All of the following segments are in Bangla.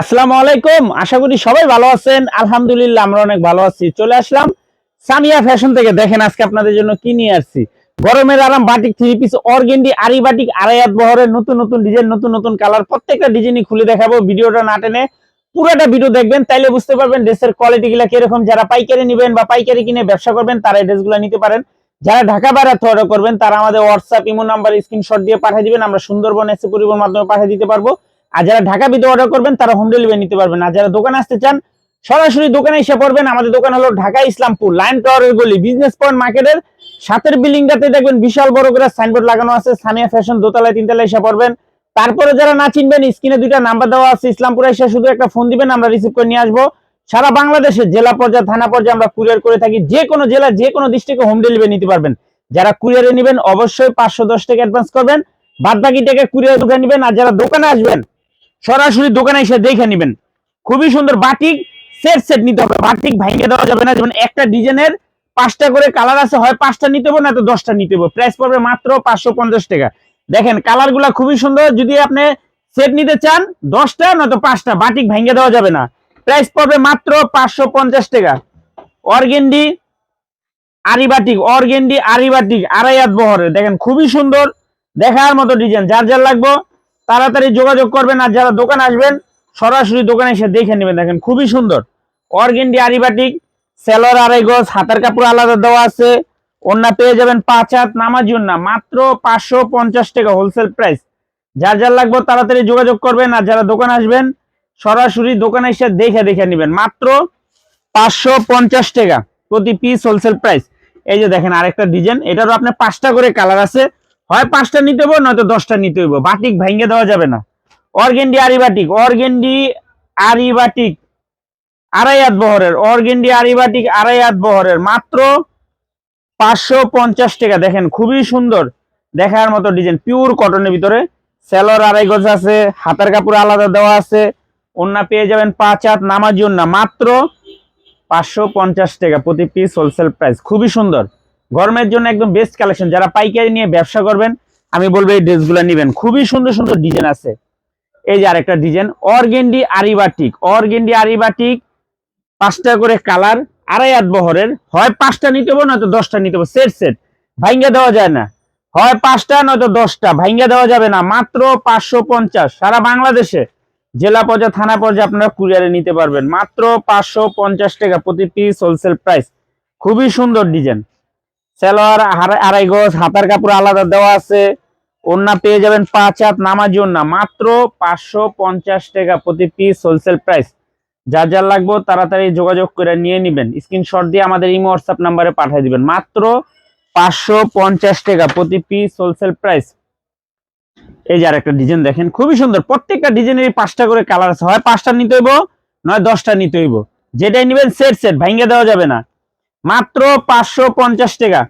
আসসালামু আলাইকুম। আশা করি সবাই ভালো আছেন। আলহামদুলিল্লাহ আমরা অনেক ভালো আছি। চলে আসলাম সামিয়া ফ্যাশন থেকে। দেখেন আজকে আপনাদের জন্য কি নিয়ে আসছি। গরমের আরাম batik three piece organdy, aari batik আড়াইয়াত বহরের নতুন নতুন ডিজাইন নতুন নতুন কালার প্রত্যেকটা ডিজাইনই খুলে দেখাবো। ভিডিওটা না টেনে পুরোটা ভিডিও দেখবেন, তাইলে বুঝতে পারবেন ড্রেসের কোয়ালিটি গুলা কীরকম। যারা পাইকারি নেবেন বা পাইকারি কিনে ব্যবসা করবেন, তারা এই ড্রেসগুলো নিতে পারেন। যারা ঢাকা বাইরে অর্ডার করবেন, তারা আমাদের হোয়াটসঅ্যাপ ইমো নাম্বার স্ক্রিনশট দিয়ে পাঠিয়ে দিবেন। আমরা সুন্দরবন এসে পরিবহন মাধ্যমে পাঠিয়ে দিতে পারব। আর যারা ঢাকা ভিতরে অর্ডার করবেন, তারা হোম ডেলিভারি নিতে পারবেন। আর যারা দোকানে আসতে চান, সরাসরি দোকানে এসে পড়বেন। আমাদের দোকান হলো ঢাকা ইসলামপুর লাইন টাওয়ারের গলি বিজনেস পয়েন্ট মার্কেটের সাতের বিল্ডিংটাতে দেখবেন বিশাল বড় করে সাইনবোর্ড লাগানো আছে। সানিয়া ফ্যাশন দোতলায়, তিনতলায় এসে পড়বেন। তারপরে যারা না চিনবেন, স্ক্রিনে দুইটা নাম্বার দেওয়া আছে। ইসলামপুরে এসে শুধু একটা ফোন দিবেন, আমরা রিসিভ করে নিয়ে আসব। সারা বাংলাদেশে জেলা পর্যায়ে, থানা পর্যায়ে আমরা কুরিয়ার করে থাকি। যে কোনো জেলা যে কোনো ডিস্ট্রিক্টে হোম ডেলিভারি নিতে পারবেন। যারা কুরিয়ারে নেবেন, অবশ্যই পাঁচশো দশ টাকা অ্যাডভান্স করবেন। বাদ বাকি টাকা কুরিয়ার দোকানে নেবেন। আর যারা দোকানে আসবেন সরাসরি দোকানে এসে দেখে নেবেন। খুবই সুন্দর বাটিক সেট সেট নিতে হবে। বাটিক ভাঙে দেওয়া যাবে না। যেমন একটা ডিজাইনের পাঁচটা করে কালার আছে, হয় পাঁচটা নিতে হবে না তো দশটা নিতে হবে। প্রাইস পড়বে মাত্র পাঁচশো পঞ্চাশ টাকা। দেখেন কালারগুলা খুবই সুন্দর। যদি আপনি সেট নিতে চান, দশটা নয়তো পাঁচটা, বাটিক ভাঙে দেওয়া যাবে না। প্রাইস পড়বে মাত্র পাঁচশো পঞ্চাশ টাকা। অর্গেন্ডি, আরিবাটিক অর্গেন্ডি, আরিবাটিক আড়াই হাত বহরের। দেখেন, খুবই সুন্দর। দেখার মতো ডিজাইন যার যার লাগবে তাড়াতাড়ি যোগাযোগ করবেন আর যারা দোকান আসবেন, সরাসরি দোকানে এসে দেখে নেবেন। দেখেন, খুবই সুন্দর। অর্গেন্ডি আরিবাটিক, সেলর আড়াই গজ, হাতার কাপড় আলাদা দেওয়া আছে। ওন্না পেয়ে যাবেন পাঁচ হাত নামাজি ওন্না মাত্র পাঁচশো পঞ্চাশ টাকা হোলসেল প্রাইস যার যার লাগবে তাড়াতাড়ি যোগাযোগ করবেন আর যারা দোকান আসবেন, সরাসরি দোকানে এসে দেখে দেখে নেবেন। মাত্র পাঁচশো পঞ্চাশ টাকা প্রতি পিস হোলসেল প্রাইস এই যে দেখেন আরেকটা ডিজাইন এটারও আপনার পাঁচটা করে কালার আছে। হয় পাঁচটা নিতে হইব, নয়তো দশটা নিতে হইব। বাটিক ভাঙ্গে দেওয়া যাবে না। অর্গেন্ডি আরিবাটিক অর্গেন্ডি আরিবাটিক আড়াই হাত বহরের, অর্গেন্ডি আরিবাটিক আড়াই হাত বহরের, মাত্র পাঁচশো পঞ্চাশ টাকা। দেখেন, খুবই সুন্দর দেখার মতো ডিজাইন পিওর কটনের ভিতরে। সেলর আড়াই গজ আছে, হাতার কাপড় আলাদা দেওয়া আছে। ওন্না পেয়ে যাবেন পাঁচ হাত, নামাজি ওন্না মাত্র পাঁচশো পঞ্চাশ টাকা প্রতি পিস হোলসেল প্রাইস খুবই সুন্দর। গরমের জন্য একদম বেস্ট কালেকশন যারা পাইকারি নিয়ে ব্যবসা করবেন, আমি বলব এই ড্রেসগুলো নেবেন। খুবই সুন্দর সুন্দর ডিজাইন আছে। এই যে আরেকটা design organdy aari batik. Organdy aari batik পাঁচটা করে কালার আড়াই হাত বহরের। হয় পাঁচটা নিতে হবে, নয়তো দশটা নিতে হবে। সেট সেট ভাঙ্গা দেওয়া যায় না। হয় পাঁচটা, নয়তো দশটা। ভাঙ্গা দেওয়া যাবে না। মাত্র পাঁচশো পঞ্চাশ। সারা বাংলাদেশে। জেলা পর্যায়ে, থানা পর্যায়ে আপনারা কুরিয়ারে নিতে পারবেন। মাত্র পাঁচশো পঞ্চাশ টাকা প্রতি পিস হোলসেল প্রাইস খুবই সুন্দর ডিজাইন সেলোয়ার আড়াই গজ, হাতার কাপড় আলাদা দেওয়া আছে। ওন্না পেয়ে যাবেন পাঁচ হাত নামাজি ওন্না মাত্র পাঁচশো পঞ্চাশ টাকা প্রতি পিস হোলসেল প্রাইস যা যার লাগবে তাড়াতাড়ি যোগাযোগ করে নিয়ে নেবেন। স্ক্রিনশট দিয়ে আমাদের ইমো হোয়াটসঅ্যাপ নাম্বারে পাঠিয়ে দিবেন। মাত্র পাঁচশো পঞ্চাশ টাকা প্রতি পিস হোলসেল প্রাইস এই যে আরেকটা ডিজাইন দেখেন, খুবই সুন্দর। প্রত্যেকটা ডিজাইনের পাঁচটা করে কালার আছে হয়। পাঁচটা নিতে হইব, নয় দশটা নিতে হইব। যেটাই নিবেন সেট সেট ভাঙ্গে দেওয়া যাবে না। মাত্র পাঁচশো পঞ্চাশ টাকা।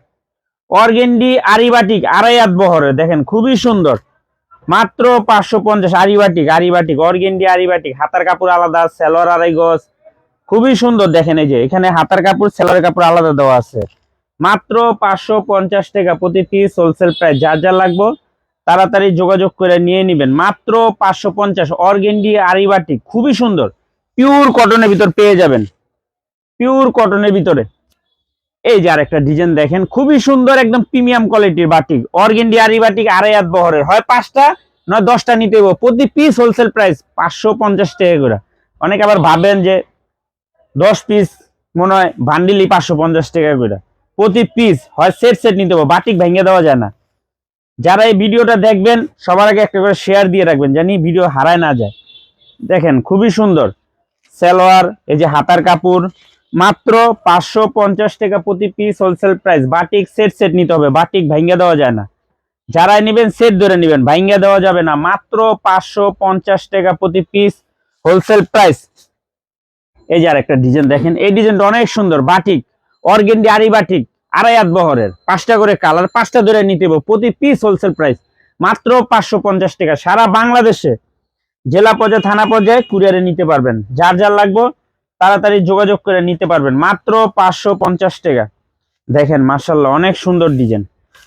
অর্গেন্ডি আরিবাটিক আড়াই হাত বহরে, দেখেন খুবই সুন্দর। মাত্র পাঁচশো পঞ্চাশ আরিবাটিক আরিবাটিক, অর্গেন্ডি আরিবাটিক, হাতার কাপড় আলাদা সেলোয়ার আড়াই গজ, খুবই সুন্দর, দেখেন এই যে, এখানে হাতার কাপড় সেলোয়ার কাপড় আলাদা দেওয়া আছে। মাত্র পাঁচশো পঞ্চাশ টাকা প্রতি পিস হোলসেল প্রাইস যা যা লাগবে, তাড়াতাড়ি যোগাযোগ করে নিয়ে নেবেন। মাত্র পাঁচশো পঞ্চাশ অর্গেন্ডি আরিবাটিক, খুবই সুন্দর। পিওর কটনের ভিতর পেয়ে যাবেন। পিওর কটনের ভিতরে। এই যে আরেকটা ডিজাইন দেখেন, খুবই সুন্দর একদম প্রিমিয়াম কোয়ালিটির বাটিক অর্গেন্ডি আরি বাটিক আড়াই হাত বহরের। হয় পাঁচটা, নয় দশটা নিতে হবে প্রতি পিস হোলসেল প্রাইস পাঁচশো পঞ্চাশ টাকা করে। অনেকে আবার ভাবেন যে দশ পিস মনে হয় ভান্ডিলি পাঁচশো পঞ্চাশ টাকা করে। প্রতি পিস হয় সেট সেট নিতে হবে বাটিক ভেঙে দেওয়া যায় না। যারা এই ভিডিওটা দেখবেন, সবার আগে একটা করে শেয়ার দিয়ে রাখবেন, জানি ভিডিও হারায় না যায়। দেখেন, খুবই সুন্দর। সালোয়ার, এই যে হাতার কাপড় মাত্র পাঁচশো পঞ্চাশ টাকা প্রতি piece wholesale price batik set set নিতে হবে। বাটিক ভাঙ্গা দেওয়া যায় না। যারাই নেবেন সেট ধরে নেবেন। ভাঙ্গা দেওয়া যাবে না। মাত্র পাঁচশো পঞ্চাশ টাকা প্রতি পিস হোলসেল প্রাইস এই যে আরেকটা ডিজাইন দেখেন। এই ডিজাইনটা অনেক সুন্দর। বাটিক। Organdy aari batik. আড়াই হাত বহরের। পাঁচটা করে কালার পাঁচটা ধরে নিতে প্রতি পিস হোলসেল প্রাইস মাত্র পাঁচশো পঞ্চাশ টাকা। সারা বাংলাদেশে জেলা পর্যায়ে, থানা পর্যায়ে কুরিয়ারে নিতে পারবেন। যার যার লাগবে তাড়াতাড়ি যোগাযোগ করে নিতে পারবেন। মাত্র পাঁচশো পঞ্চাশ টাকা। দেখেন মার্শাল্লাহ অনেক সুন্দর ডিজাইন।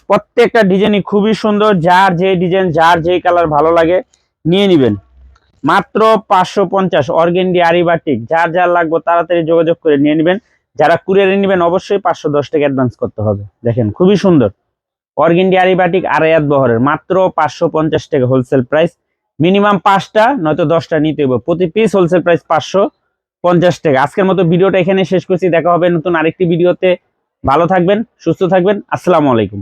প্রত্যেকটা ডিজাইনই খুবই সুন্দর। যার যে ডিজাইন, যার যে কালার ভালো লাগে, নিয়ে নিবেন। মাত্র পাঁচশো পঞ্চাশ, অর্গেন্ডি আরিবাটিক। যার যার লাগবে, তাড়াতাড়ি যোগাযোগ করে নিয়ে নেবেন। যারা কুরিয়ারে নেবেন, অবশ্যই পাঁচশো দশ টাকা অ্যাডভান্স করতে হবে। দেখেন, খুবই সুন্দর। অর্গেন্ডি আরি বাটিক আড়াইয়াত বহরের। মাত্র পাঁচশো পঞ্চাশ টাকা হোলসেল প্রাইস। মিনিমাম পাঁচটা, নয়তো দশটা নিতে হবে প্রতি পিস হোলসেল প্রাইস পাঁচশো। পঞ্চাশ টাকা। আজকের মতো ভিডিওটা এখানে শেষ করছি। দেখা হবে নতুন আরেকটি ভিডিওতে। ভালো থাকবেন, সুস্থ থাকবেন। আসসালামু আলাইকুম।